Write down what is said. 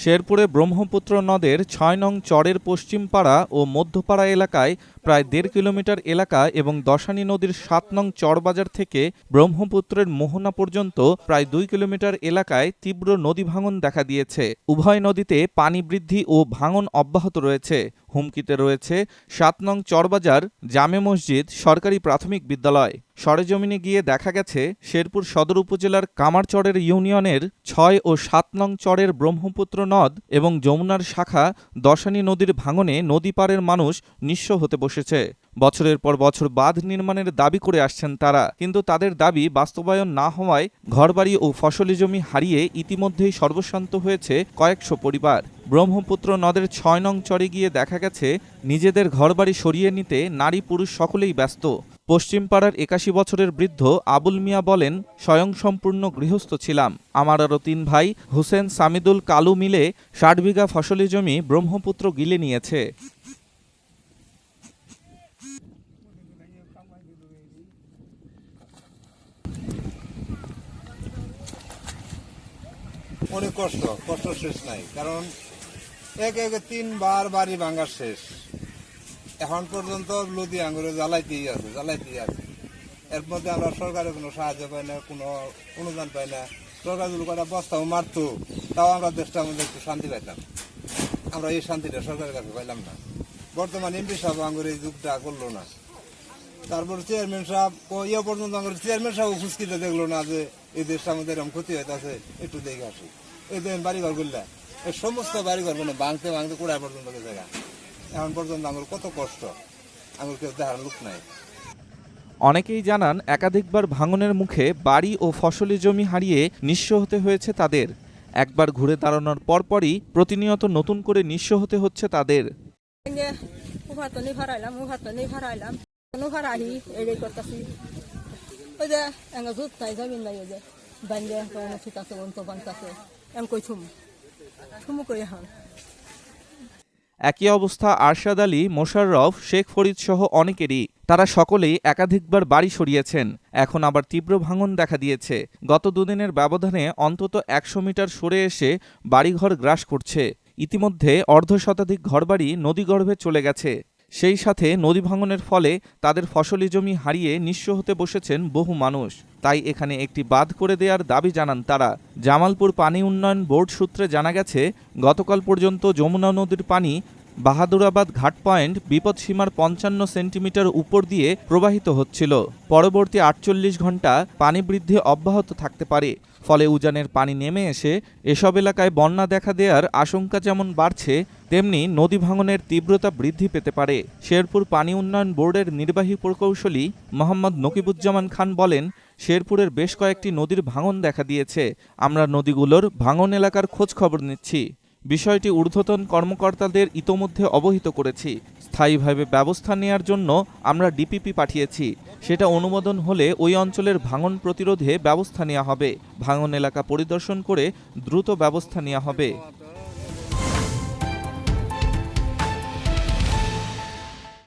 শেরপুরে ব্রহ্মপুত্র নদের ছয় নং চরের পশ্চিমপাড়া ও মধ্যপাড়া এলাকায় প্রায় দেড় কিলোমিটার এলাকা এবং দশানী নদীর সাত নং চরবাজার থেকে ব্রহ্মপুত্রের মোহনা পর্যন্ত প্রায় দুই কিলোমিটার এলাকায় তীব্র নদী ভাঙন দেখা দিয়েছে। উভয় নদীতে পানি বৃদ্ধি ও ভাঙন অব্যাহত রয়েছে। হুমকিতে রয়েছে সাত নং চরবাজার জামে মসজিদ সরকারি প্রাথমিক বিদ্যালয়। সরেজমিনে গিয়ে দেখা গেছে, শেরপুর সদর উপজেলার কামারচরের ইউনিয়নের ছয় ও সাত নং চরের ব্রহ্মপুত্র নদ এবং যমুনার শাখা দশানী নদীর ভাঙনে নদী পাড়ের মানুষ নিঃস্ব হতে বসেছে। বছরের পর বছর বাঁধ নির্মাণের দাবি করে আসছেন তারা। কিন্তু তাদের দাবি বাস্তবায়ন না হওয়ায় ঘরবাড়ি ও ফসলি জমি হারিয়ে ইতিমধ্যেই সর্বশান্ত হয়েছে কয়েকশো পরিবার। ব্রহ্মপুত্র নদের ছয় নং চরে গিয়ে দেখা গেছে, নিজেদের ঘরবাড়ি সরিয়ে নিতে নারী পুরুষ সকলেই ব্যস্ত। পশ্চিমপাড়ার একাশি বছরের বৃদ্ধ আবুল মিয়া বলেন, স্বয়ংসম্পূর্ণ গৃহস্থ ছিলাম। আমার আরও তিন ভাই, হুসেন, সামিদুল, কালু মিলে ষাট বিঘা ফসলি জমি ব্রহ্মপুত্র গিলে নিয়েছে। অনেক কষ্ট কষ্ট শেষ নাই। কারণ এক এক তিনবার বাড়ি ভাঙার শেষ। এখন পর্যন্ত লদি আঙুরে জ্বালাইতেই আছে জ্বালাইতেই আছে। এর মধ্যে আমরা সরকারের কোনো সাহায্য পাই না, কোনো অনুদান পাই না। সরকার যদি কটা বস্তাও মারতো, তাও আমরা দেশটার মধ্যে একটু শান্তি পাইতাম। আমরা এই শান্তিটা সরকারের কাছে পাইলাম না। বর্তমান এমপি সাহেব আঙুর এই যুগটা করল না। তারপর চেয়ারম্যান সাহেব ও ইয়ে পর্যন্ত আমার চেয়ারম্যান সাহেব খুশকিতে দেখল না যে এই দেশটা আমাদের এরকম ক্ষতি হইতেছে একটু দেখে আসি। এই দেন বাড়িঘর করলে এই সমস্ত বাড়িঘর মানে ভাঙতে ভাঙতে কুড়ায় পর্যন্ত জায়গা এখন পর্যন্ত আমার কত কষ্ট আমার কেউ দেখার লোক নাই। অনেকেই জানান একাধিকবার ভাঙনের মুখে বাড়ি ও ফসলি জমি হারিয়ে নিঃস্ব হতে হয়েছে তাদের। একবার ঘুরে দাঁড়ানোর পরপরই প্রতিনিয়ত নতুন করে নিঃস্ব হতে হচ্ছে তাদের। একই অবস্থা আরশাদ আলী, মোশাররফ, শেখ ফরিদ সহ অনেকেরই। তারা সকলেই একাধিকবার বাড়ি সরিয়েছেন। এখন আবার তীব্র ভাঙন দেখা দিয়েছে। গত দুদিনের ব্যবধানে অন্তত একশো মিটার সরে এসে বাড়িঘর গ্রাস করছে। ইতিমধ্যে অর্ধ শতাধিক ঘরবাড়ি নদীগর্ভে চলে গেছে। সেই সাথে নদী ভাঙনের ফলে তাদের ফসলি জমি হারিয়ে নিঃস্ব হতে বসেছেন বহু মানুষ। তাই এখানে একটি বাঁধ করে দেওয়ার দাবি জানান তারা। জামালপুর পানি উন্নয়ন বোর্ড সূত্রে জানা গেছে, গতকাল পর্যন্ত যমুনা নদীর পানি বাহাদুরাবাদ ঘাট পয়েন্ট বিপদসীমার পঞ্চান্ন সেন্টিমিটার উপর দিয়ে প্রবাহিত হচ্ছিল। পরবর্তী আটচল্লিশ ঘণ্টা পানি বৃদ্ধি অব্যাহত থাকতে পারে। ফলে উজানের পানি নেমে এসে এসব এলাকায় বন্যা দেখা দেওয়ার আশঙ্কা যেমন বাড়ছে, তেমনি নদী ভাঙনের তীব্রতা বৃদ্ধি পেতে পারে। শেরপুর পানি উন্নয়ন বোর্ডের নির্বাহী প্রকৌশলী মোহাম্মদ নকিবুজ্জামান খান বলেন, শেরপুরের বেশ কয়েকটি নদীর ভাঙন দেখা দিয়েছে। আমরা নদীগুলোর ভাঙন এলাকার খোঁজ খবর নিচ্ছি। বিষয়টি ঊর্ধ্বতন কর্মকর্তাদের ইতোমধ্যে অবহিত করেছি। স্থায়ীভাবে ব্যবস্থা নেয়ার জন্য আমরা ডিপিপি পাঠিয়েছি। সেটা অনুমোদন হলে ওই অঞ্চলের ভাঙন প্রতিরোধে ব্যবস্থা নেওয়া হবে। ভাঙন এলাকা পরিদর্শন করে দ্রুত ব্যবস্থা নেওয়া হবে।